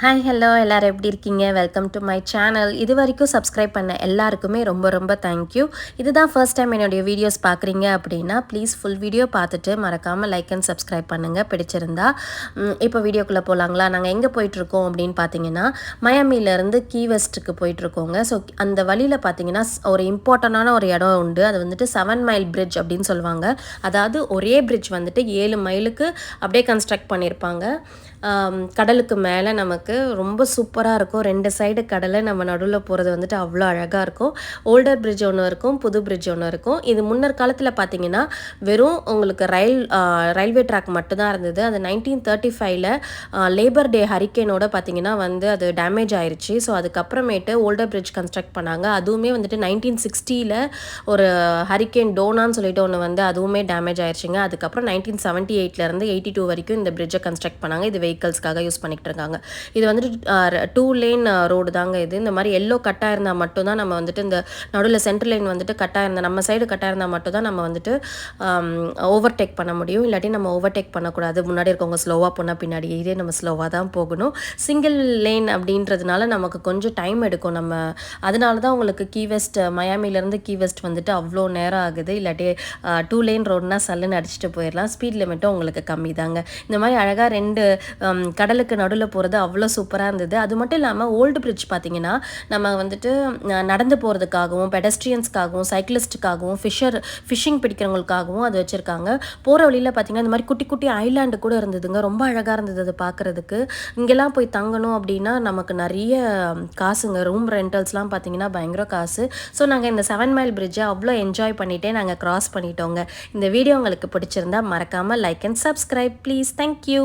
Hi hello எல்லோரும் எப்படி இருக்கீங்க? வெல்கம் டு மை சேனல் இது வரைக்கும் சப்ஸ்கிரைப் பண்ண எல்லாருக்குமே ரொம்ப ரொம்ப தேங்க்யூ இதுதான் ஃபர்ஸ்ட் டைம் என்னுடைய வீடியோஸ் பார்க்குறீங்க அப்படின்னா ப்ளீஸ் ஃபுல் வீடியோ பார்த்துட்டு மறக்காமல் லைக் அண்ட் சப்ஸ்கிரைப் பண்ணுங்கள் பிடிச்சிருந்தா இப்போ வீடியோக்குள்ளே போகலாங்களா நாங்கள் எங்கே போயிட்டுருக்கோம் அப்படின்னு பார்த்தீங்கன்னா மயாமிலேருந்து கீ வெஸ்ட்டுக்கு போயிட்டுருக்கோங்க. ஸோ அந்த வழியில் பார்த்தீங்கன்னா ஒரு இம்பார்ட்டண்டான ஒரு இடம் உண்டு. அது வந்துட்டு செவன் மைல் பிரிட்ஜ் அப்படின்னு சொல்லுவாங்க. அதாவது ஒரே பிரிட்ஜ் வந்துட்டு ஏழு மைலுக்கு அப்படியே கன்ஸ்ட்ரக்ட் பண்ணியிருப்பாங்க. கடலுக்கு மேலே நமக்கு ரொம்ப சூப்பராக இருக்கும். ரெண்டு சைடு கடலை நம்ம நடுவில் போகிறது வந்துட்டு அவ்வளோ அழகாக இருக்கும். ஓல்டர் பிரிட்ஜ் ஒன்று இருக்கும் புது பிரிட்ஜ் ஒன்று இருக்கும். இது முன்னர் காலத்தில் பார்த்தீங்கன்னா வெறும் உங்களுக்கு ரயில் ரயில்வே ட்ராக் மட்டும்தான் இருந்தது. அது நைன்டீன் தேர்ட்டி ஃபைவ்ல லேபர் டே ஹரிக்கேனோட பார்த்தீங்கன்னா வந்து அது டேமேஜ் ஆயிடுச்சு ஸோ அதுக்கப்புறமேட்டு ஓல்டர் பிரிட்ஜ் கன்ஸ்ட்ரக்ட் பண்ணாங்க. அதுவுமே வந்துட்டு நைன்டீன் சிக்ஸ்டியில் ஒரு ஹரிக்கேன் டோனான்னு சொல்லிட்டு ஒன்று வந்து அதுவுமே டேமேஜ் ஆயிடுச்சுங்க அதுக்கப்புறம் நைன்டீன் செவன்ட்டி எயிட்லேருந்து எயிட்டி டூ வரைக்கும் இந்த பிரிட்ஜை கன்ஸ்ட்ரக்ட் பண்ணாங்க. இது வெஹிக்கல்ஸ்க்காக யூஸ் பண்ணிக்கிட்டு இருக்காங்க. இது வந்துட்டு டூ லேன் ரோடு தாங்க இது. இந்த மாதிரி எல்லோ கட்டாக இருந்தால் மட்டும்தான் நம்ம வந்துட்டு இந்த நடுவில் சென்ட்ரல் லைன் வந்துட்டு கட்டாக இருந்தால் நம்ம சைடு கட்டாக இருந்தால் மட்டும்தான் நம்ம வந்துட்டு ஓவர்டேக் பண்ண முடியும். இல்லாட்டி நம்ம ஓவர்டேக் பண்ணக்கூடாது. முன்னாடி இருக்கவங்க ஸ்லோவாக போனால் பின்னாடி இதே நம்ம ஸ்லோவாக தான் போகணும். சிங்கிள் லேன் அப்படின்றதுனால நமக்கு கொஞ்சம் டைம் எடுக்கும் நம்ம. அதனால தான் உங்களுக்கு கீ வெஸ்ட் மயாமிலேருந்து கீ வெஸ்ட் வந்துட்டு அவ்வளோ நேரம் ஆகுது. இல்லாட்டி டூ லேன் ரோடுனா சல்லுன்னு அடிச்சுட்டு போயிடலாம் ஸ்பீட் லிமிட்டும் உங்களுக்கு கம்மி தாங்க இந்த மாதிரி அழகாக ரெண்டு கடலுக்கு நடுவில் போகிறது அவ்வளோ சூப்பராக இருந்தது. அது மட்டும் இல்லாமல் ஓல்டு பிரிட்ஜ் பார்த்தீங்கன்னா நம்ம வந்துட்டு நடந்து போகிறதுக்காகவும் பெடஸ்ட்ரியன்ஸ்க்காகவும் சைக்கிளிஸ்ட்டுக்காகவும் ஃபிஷர் ஃபிஷிங் பிடிக்கிறவங்களுக்காகவும் அது வச்சுருக்காங்க. போகிற வழியில் பார்த்தீங்கன்னா இந்த மாதிரி குட்டி குட்டி ஐலாண்டு கூட இருந்ததுங்க. ரொம்ப அழகாக இருந்தது அது பார்க்குறதுக்கு இங்கெல்லாம் போய் தங்கணும் அப்படின்னா நமக்கு நிறைய காசுங்க. ரூம் ரெண்டல்ஸ்லாம் பார்த்தீங்கன்னா பயங்கர காசு. ஸோ நாங்கள் இந்த செவன் மைல் பிரிட்ஜை அவ்வளோ என்ஜாய் பண்ணிகிட்டே நாங்கள் க்ராஸ் பண்ணிட்டோங்க. இந்த வீடியோ உங்களுக்கு பிடிச்சிருந்தா மறக்காமல் like and subscribe please thank you